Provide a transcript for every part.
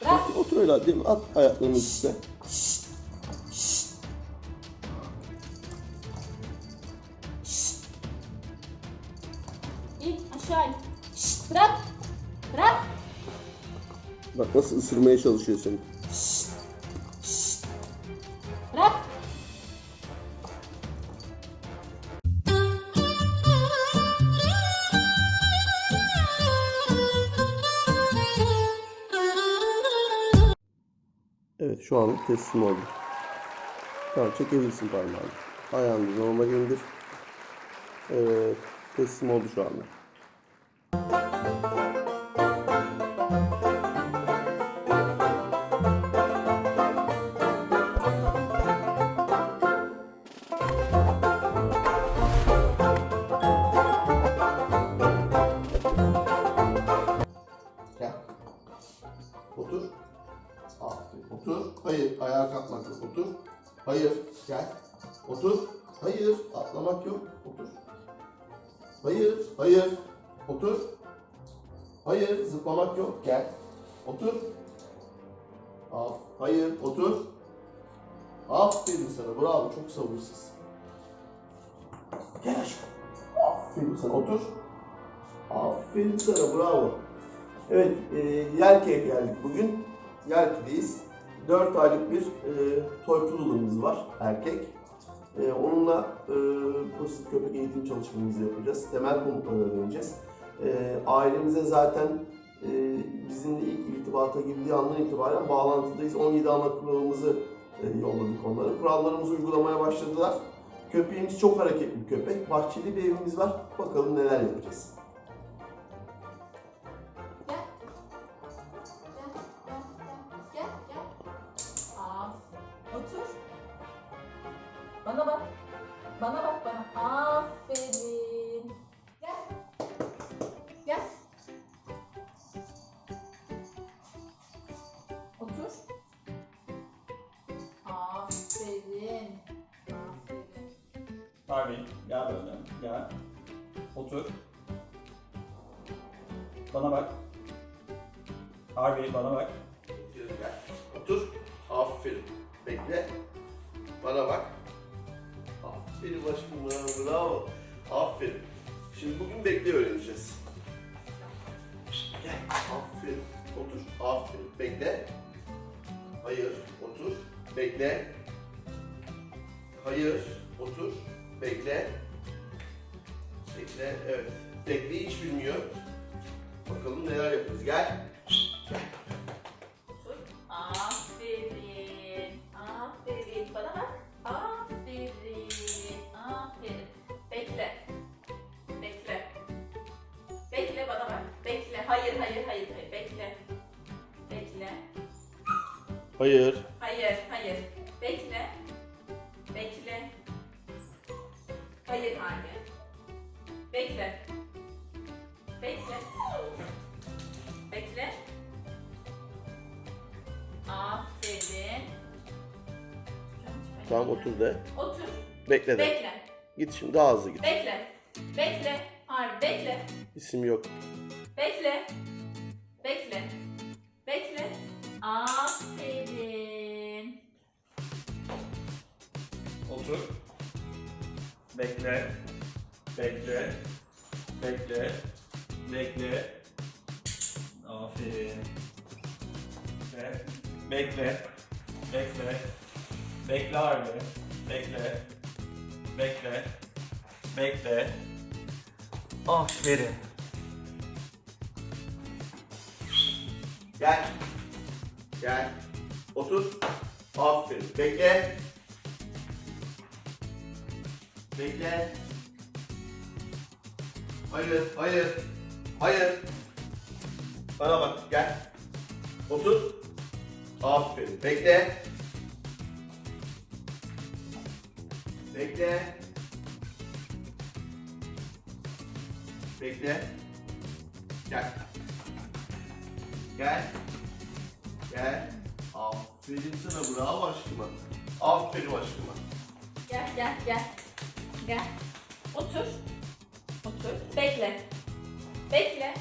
Bırak. Otur öyle hadi. At ayaklarını üstüne. İn aşağı in. Bırak. Bırak. Bak nasıl ısırmaya çalışıyor şu an teslim oldu. Tamam çekebilirsin parmağını. Ayağını normal indir. Evet teslim oldu şu anda. Hayır. Gel. Otur. Hayır. Atlamak yok. Otur. Hayır. Hayır. Otur. Hayır. Zıplamak yok. Gel. Otur. Af. Hayır. Otur. Aferin sana. Bravo. Çok sabırsız. Gel aşkım. Aferin sana. Otur. Aferin sana. Bravo. Evet, e, Yelke'ye geldik bugün. Yelke'deyiz. 4 aylık bir e, toy poodle'ımız var, erkek. E, onunla e, pozitif köpek eğitim çalışmamızı yapacağız. Temel komutları öğreneceğiz. E, ailemize zaten e, bizimle ilk irtibata girdiği andan itibaren bağlantıdayız. 17 ana kuralımızı e, yolladık onlara. Kurallarımızı uygulamaya başladılar. Köpeğimiz çok hareketli bir köpek. Bahçeli bir evimiz var. Bakalım neler yapacağız. Bana bak. Bana bak bana. Aferin. Gel. Gel. Otur. Aferin. Aferin. Harvey gel böyle gel. Otur. Bana bak. Harvey bana bak. Gel. Otur. Aferin. Bekle. Bana bak. Aferin aşkım bana. Bravo. Aferin. Şimdi bugün bekle öğreneceğiz. Gel. Aferin. Otur. Aferin. Bekle. Hayır. Otur. Bekle. Hayır. Otur. Bekle. Bekle. Evet. Bekleyi hiç bilmiyor. Bakalım neler yapacağız. Gel. Otur. Hayır, hayır. Bekle. Bekle. Bekle. Aferin. Tamam otur de. Otur. Bekle de. Bekle. Git şimdi daha hızlı git. Bekle. Bekle. Hayır, bekle. İsim yok. Bekle. Bekle. Bekle. Bekle. Bekle. Bekle. Aferin. Bekle. Bekle. Bekle. Bekle Harvey. Bekle. Bekle. Bekle. Aferin. Gel. Gel. Otur. Aferin. Bekle. Bekle. Hayır, hayır. Hayır. Bana bak, gel. Otur. Aferin. Bekle. Bekle. Bekle. Gel. Gel. Gel. Aferin sana bravo aşkıma. Aferin aşkıma. Gel gel gel. Gel. Otur. Otur. Bekle. Bekle.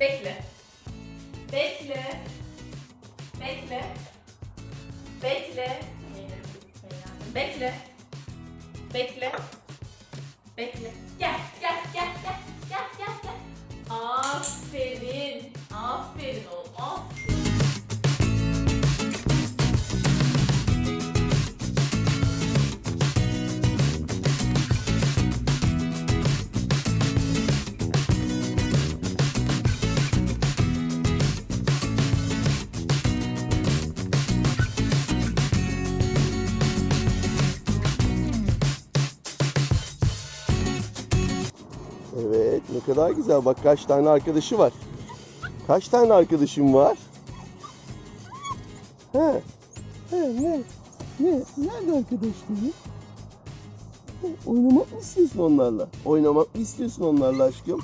Bekle. Bekle. Bekle. Bekle. Bekle. Bekle. Bekle. Kadar güzel. Bak kaç tane arkadaşı var. Kaç tane arkadaşım var? He. He ne? Ne? Nerede arkadaşları? Oynamak mı istiyorsun onlarla? Oynamak mı istiyorsun onlarla aşkım?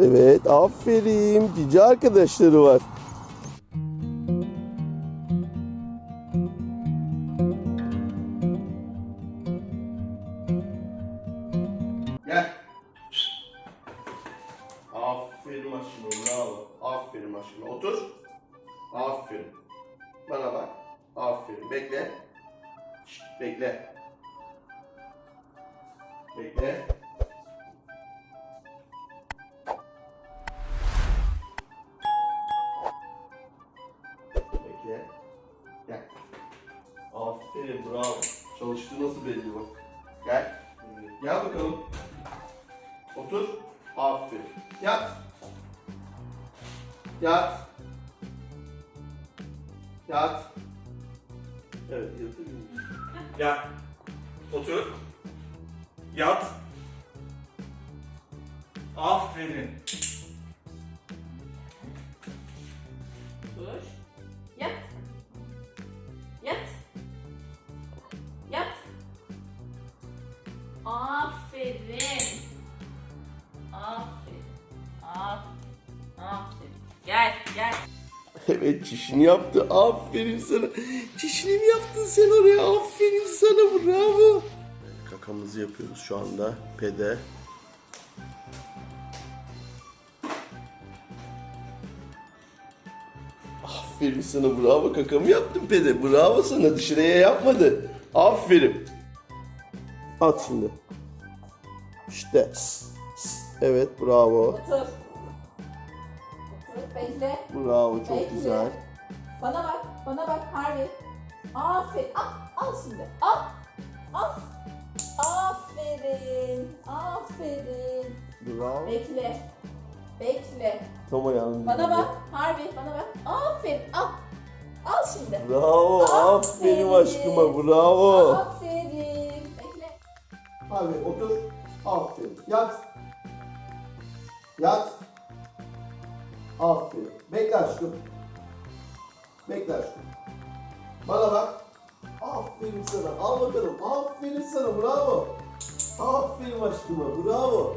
Evet, aferin. Cici arkadaşları var. Gel. Aferin aşkım, bravo. Aferin aşkım. Otur. Aferin. Bana bak. Aferin. Bekle. Şşt, bekle. Bekle. Bekle. Gel. Aferin, bravo. Çalıştığı nasıl belli bak. Gel. Gel bakalım. Otur. Aferin. Yat. Yat. Yat. Evet, yatabilir Gel. Otur. Yat. Aferin. Dur. Evet, çişini yaptı. Aferin sana. Çişini mi yaptın sen oraya? Aferin sana, bravo. Kakamızı yapıyoruz şu anda. Pede. Aferin sana, bravo. Kakamı yaptın pede. Bravo sana. Dışarıya yapmadı. Aferin. At şimdi. İşte. Evet, bravo. Otur. Bekle. Bravo, çok Bekle. güzel. Bana bak, bana bak Harvey. Aferin. Al, al şimdi. Al. Al. Aferin. Aferin. Bravo. Bekle. Bekle. Tam ayağını Bana dinle. bak. Harvey bana bak. Aferin. Al. Al şimdi. Bravo, aferin, Aferin. aşkıma, bravo. Aferin. Bekle. Abi otur, aferin. Yat. Yat. Aferin. Bekle aşkım. Bekle aşkım. Bana bak. Aferin sana. Al bakalım. Aferin sana. Bravo. Aferin aşkıma. Bravo.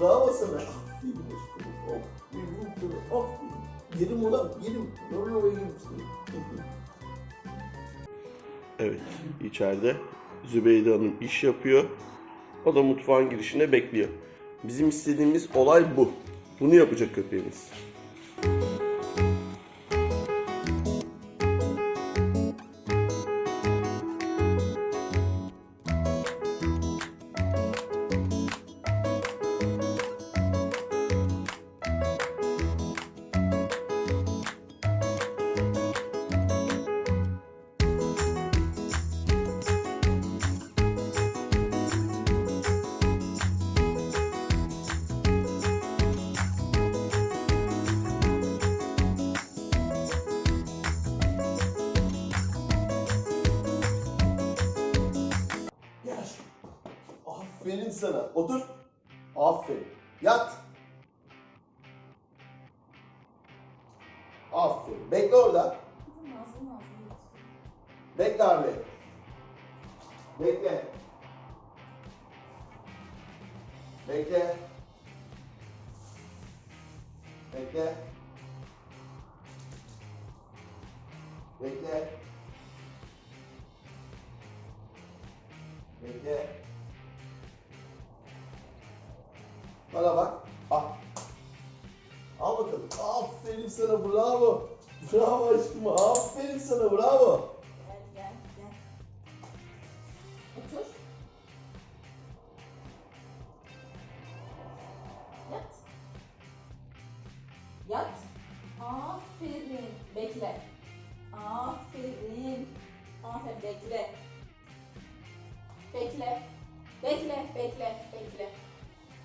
Bravo sana. Aferin aşkıma. Aferin sana. Aferin. Yerim ulan. Yerim. Oraya oraya yerim. Evet, içeride Zübeyde Hanım iş yapıyor. O da mutfağın girişinde bekliyor. Bizim istediğimiz olay bu. Bunu yapacak köpeğimiz. Sana. Otur. Aferin. Yat. Aferin. Bekle orada. Bekle abi. Bekle. Bekle. Bekle. Bekle. Bekle. Bana bak. Al. Al bakalım. Aferin sana bravo. Bravo aşkım. Aferin sana bravo. Gel gel gel. Otur. Yat. Yat. Aferin. Bekle. Aferin. Aferin bekle. Bekle. Bekle, bekle, bekle.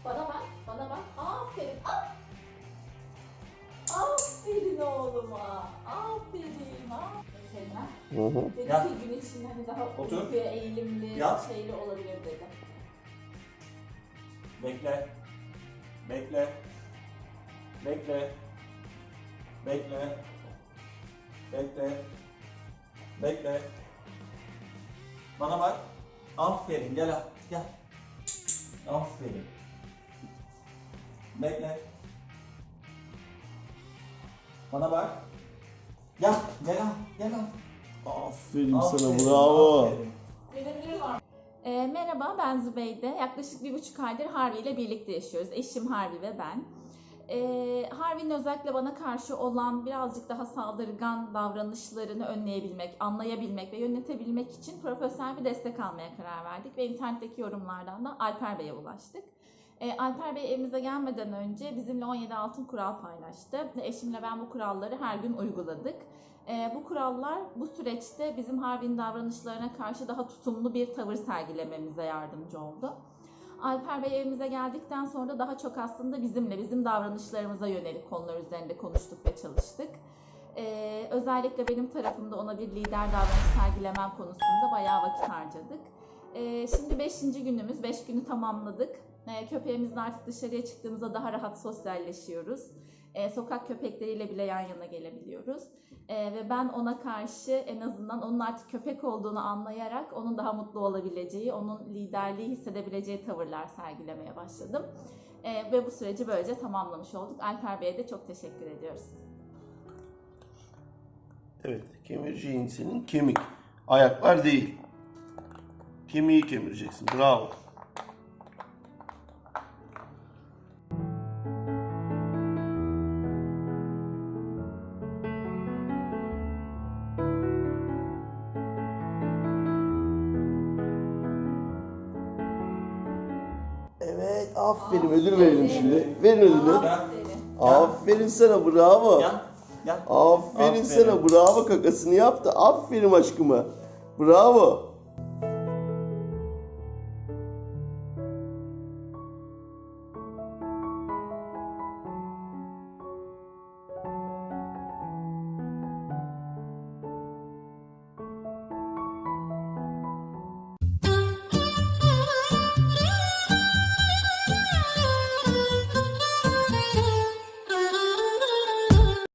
Bana bak, bana bak. Aferin. Ah! Aferin oğluma. Aferin. Aferin. Hı hı. Dedi Yat. ki gün içinde hani daha Otur. uykuya eğilimli, Yat. şeyli olabilir dedi. Bekle. Bekle. Bekle. Bekle. Bekle. Bekle. Bana bak. Aferin. Gel. al, Gel. Aferin. Bekle. Bana bak. Gel. Gel al. Gel al. Aferin Aferin, sana bravo. aferin. Gelebilir var. E, merhaba ben Zübeyde. Yaklaşık bir buçuk aydır Harvey ile birlikte yaşıyoruz. Eşim Harvey ve ben. E, Harvey'nin özellikle bana karşı olan birazcık daha saldırgan davranışlarını önleyebilmek, anlayabilmek ve yönetebilmek için profesyonel bir destek almaya karar verdik. Ve internetteki yorumlardan da Alper Bey'e ulaştık. E, Alper Bey evimize gelmeden önce bizimle 17 altın kural paylaştı. Ve Eşimle ben bu kuralları her gün uyguladık. E, bu kurallar bu süreçte bizim Harvey'nin davranışlarına karşı daha tutumlu bir tavır sergilememize yardımcı oldu. Alper Bey evimize geldikten sonra daha çok aslında bizimle, bizim davranışlarımıza yönelik konular üzerinde konuştuk ve çalıştık. E, özellikle benim tarafımda ona bir lider davranış sergilemem konusunda bayağı vakit harcadık. E, şimdi 5. günümüz, 5 günü tamamladık. E, köpeğimizle artık dışarıya çıktığımızda daha rahat sosyalleşiyoruz. E, sokak köpekleriyle bile yan yana gelebiliyoruz. Ee, ve ben ona karşı en azından onun artık köpek olduğunu anlayarak onun daha mutlu olabileceği, onun liderliği hissedebileceği tavırlar sergilemeye başladım. Ee, ve bu süreci böylece tamamlamış olduk. Alper Bey'e de çok teşekkür ediyoruz. Evet, kemireceğin senin kemik. Ayaklar değil. Kemiği kemireceksin. Bravo. Aferin. Ödül verelim şimdi. Verin ödülü. Aferin. Sana, bravo. Gel. Gel. Aferin, Aferin. sana bravo kakasını yaptı. Aferin aşkıma. Bravo.